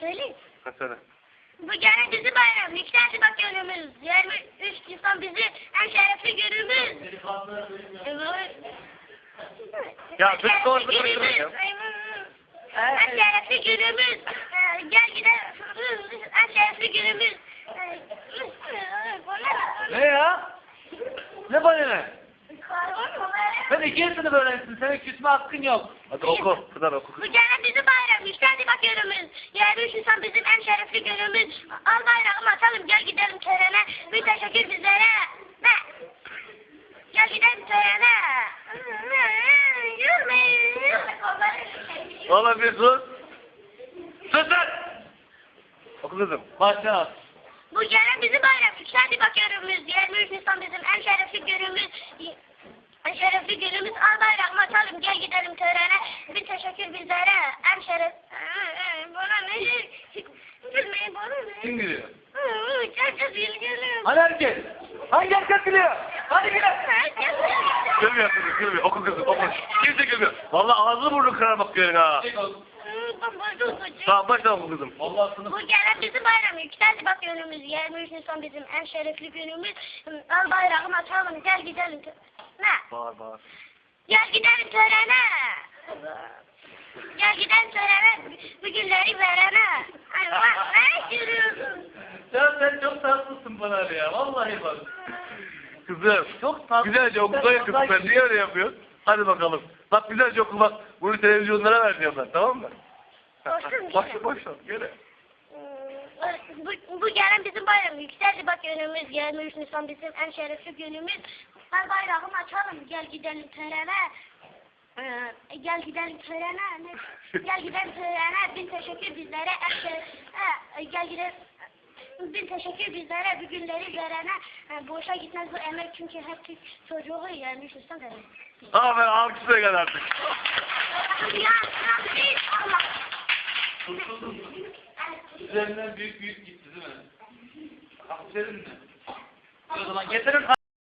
Söyle. Ha söyle. Bu gene bizi bayram. Yükseldi bak önümüz. 23 Nisan bizi en şerefli günümüz. Ya, şerefli doğru günümüz. konuşuyoruz En şerefli günümüz. Ee, Gel gidelim. En şerefli günümüz. Ee, Ne ya? Ne bana ne? Ben iki sınıf öğrensin. Senin küsme hakkın yok. Hadi oku. Pınar oku. Bu gene bizi bayram. Yükseldi bak önümüz. 23 Nisan bizim en şerefli günümüz. Al bayrağımı atalım. Gel gidelim törene. Bir teşekkür bizlere. Ne? Gel gidelim törene. Oğlum bir sus. Sus lan. Oku kızım. Başla. Bu gene bizi bayram. Yükseldi bak önümüz. 23 Nisan bizim en şerefli günümüz. Şerefli günümüz. Al bayrağımı atalım. Gel gidelim törene. Bir teşekkür bizlere. En şeref... Bana ne? Gülmeyin bana ne? Kim gülüyor? Herkes ilgili. Hani herkes? Hangi herkes gülüyor? Hadi gülün. Gülmüyor kızım gülmüyor. Oku kızım oku. Kimse gülmüyor. Vallahi ağzını burnunu kırar bak görün ha. Tamam başla oku kızım. Vallahi sınıf. Bu gelen bizim bayram yükseldi bak önümüz. 23 Nisan bizim en şerefli günümüz. Al bayrağımı atalım gel gidelim. Ne? Bağır bağır. Gel gidelim törene. Gel gidelim törene. Bu günleri verene. Ay bak ne yürüyorsun? Ya sen çok tatlısın bana ya. Vallahi bak. Kızım. Çok tatlı. Güzelce okusayın kızım sen niye öyle yapıyorsun? Hadi bakalım. Bak güzelce oku bak. Bunu televizyonlara vereceğim ben tamam mı? Boşsun bir Boş şey. boş ver. Gene. Bu, bu gelen bizim bayram yükseldi bak önümüz 23 Nisan bizim en şerefli günümüz. Al bayrağımı açalım gel gidelim törene. Ee, gel gidelim törene. Ne? Gel gidelim törene. Bin teşekkür bizlere. En şeref, Ee, gel gidelim. Bin teşekkür bizlere bu günleri verene. Ee, boşa gitmez bu emek çünkü hep Türk çocuğu 23 Nisan demek. Aferin alkışla gel artık. Ya, ya. Üzerinden büyük büyük gitti değil mi? Aferin mi? O zaman getirin